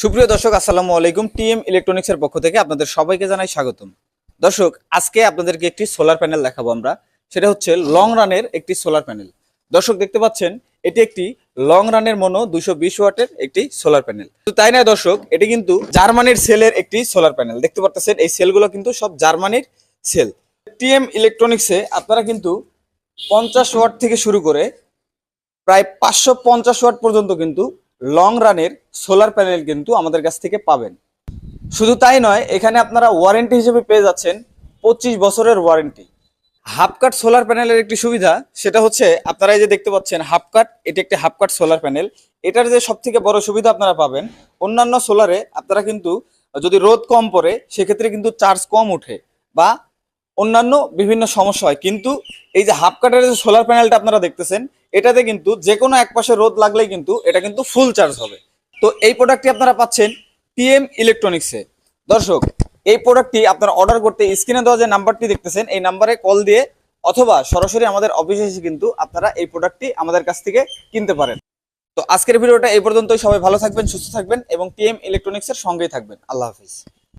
সুপ্রিয় দর্শক, আসসালামু আলাইকুম। টিএম ইলেকট্রনিক্সের পক্ষ থেকে আপনাদের সবাইকে জানাই স্বাগতম। দর্শক, আজকে আপনাদেরকে একটি সোলার প্যানেল দেখাবো আমরা। সেটা হচ্ছে লং রানের একটি সোলার প্যানেল দর্শক, দেখতে পাচ্ছেন, এটি একটি লং রানের মনো দুশো বিশ ওয়াটের একটি সোলার প্যানেল তাই না দর্শক, এটি কিন্তু জার্মানির সেলের একটি সোলার প্যানেল দেখতে পাচ্ছেন এই সেলগুলো কিন্তু সব জার্মানির সেল। টিএম ইলেকট্রনিক্সে আপনারা কিন্তু পঞ্চাশ ওয়াট থেকে শুরু করে প্রায় পাঁচশো পঞ্চাশ ওয়াট পর্যন্ত কিন্তু লং রানের সোলার প্যানেল কিন্তু আমাদের কাছ থেকে পাবেন। শুধু তাই নয়, এখানে আপনারা ওয়ারেন্টি হিসেবে পেয়ে যাচ্ছেন পঁচিশ বছরের ওয়ারেন্টি হাফ কাট সোলার প্যানেলের একটি সুবিধা, সেটা হচ্ছে আপনারা এই যে দেখতে পাচ্ছেন হাফ কাট এটি একটি হাফ কাট সোলার প্যানেল এটার যে সব থেকে বড় সুবিধা আপনারা পাবেন, অন্যান্য সোলারে আপনারা কিন্তু যদি রোদ কম পড়ে, সেক্ষেত্রে কিন্তু চার্জ কম ওঠে বা অন্যান্য বিভিন্ন সমস্যা হয়। কিন্তু এই যে হাফ কাটের যে সোলার প্যানেলটা আপনারা দেখতেছেন, এটাতে কিন্তু যে কোনো এক পাশে রোদ লাগলেই কিন্তু এটা কিন্তু ফুল চার্জ হবে। তো এই প্রোডাক্টটি আপনারা পাচ্ছেন টিএম ইলেকট্রনিক্সে দর্শক, এই প্রোডাক্টটি আপনারা অর্ডার করতে স্ক্রিনে দেওয়া যে নাম্বারটি দেখতেছেন, এই নাম্বারে কল দিয়ে অথবা সরাসরি আমাদের অফিসে এসে কিন্তু আপনারা এই প্রোডাক্টটি আমাদের কাছ থেকে কিনতে পারেন। তো আজকের ভিডিওটা এই পর্যন্তই। সবাই ভালো থাকবেন, সুস্থ থাকবেন এবং টিএম ইলেকট্রনিক্সের সঙ্গেই থাকবেন। আল্লাহ হাফিজ।